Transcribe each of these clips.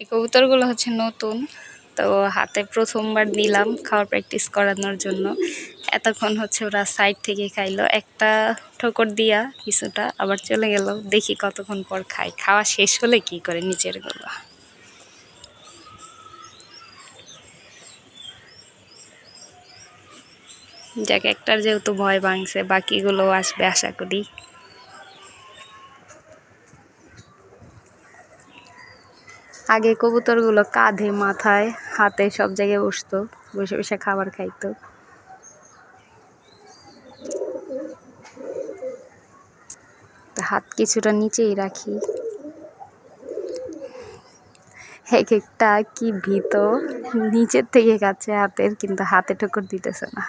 এই কবুতরগুলো হচ্ছে নতুন। তো হাতে প্রথমবার দিলাম খাওয়ার প্র্যাকটিস করানোর জন্য। এতক্ষণ হচ্ছে ওরা সাইড থেকে খাইলো। একটা ঠোকর দিয়া কিছুটা আবার চলে গেল। দেখি কতক্ষণ পর খাই খাওয়া শেষ হলে কি করে নিচেরগুলো। যাক, একটার যেহেতু ভয় ভাঙছে বাকিগুলো আসবে আশা করি। আগে কবুতরগুলো কাঁধে, মাথায়, হাতে সব জায়গায় বসতো, বসে বসে খাবার খাইতো। হাত কিছুটা নিচেই রাখি। এক একটা কি ভীত, নিচের থেকে কাছে হাতের, কিন্তু হাতে ঠোকর দিতেছে না।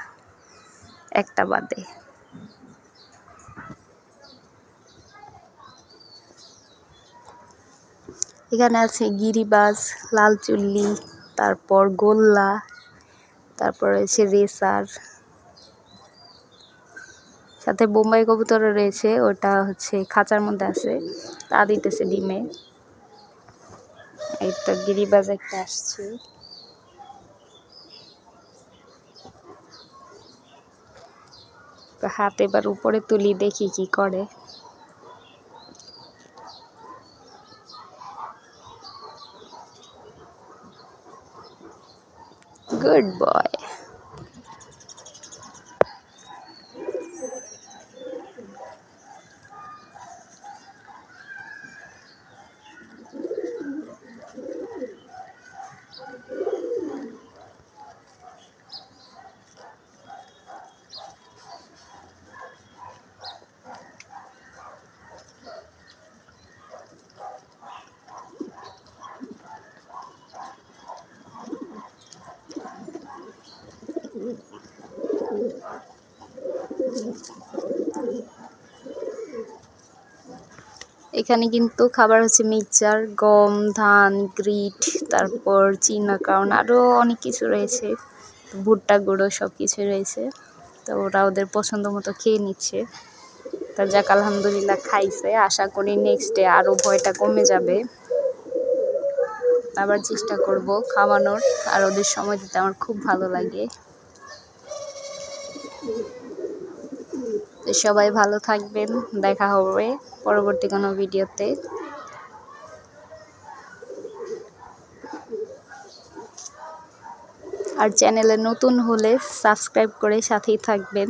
একটা বাদে। এখানে আছে গিরিবাজ লাল চুল্লি তারপর গোল্লা, তারপর রয়েছে রেসার। সাথে বোম্বাই কবুতরও রয়েছে, ওটা হচ্ছে খাঁচার মধ্যে আছে, তা দিতেছে ডিমে। এই তো গিরিবাজ একটা আসছে। হাত এবার উপরে তুলি, দেখি কি করে। Good boy. এখানে কিন্তু খাবার হচ্ছে মিক্সচার, গম, ধান, গ্রিট, তারপর কারণ আরও অনেক কিছু রয়েছে। ভুট্টা গুঁড়ো সব কিছু রয়েছে। তো ওরা ওদের পছন্দ মতো খেয়ে নিচ্ছে। তা যাক, আলহামদুলিল্লাহ খাইছে। আশা করি নেক্সট ডে আরও ভয়টা কমে যাবে। আবার চেষ্টা করব খাওয়ানোর। আর ওদের সময় দিতে আমার খুব ভালো লাগে। সবাই ভালো থাকবেন, দেখা হবে পরবর্তী কোনো ভিডিওতে। আর চ্যানেলে নতুন হলে সাবস্ক্রাইব করে সাথেই থাকবেন।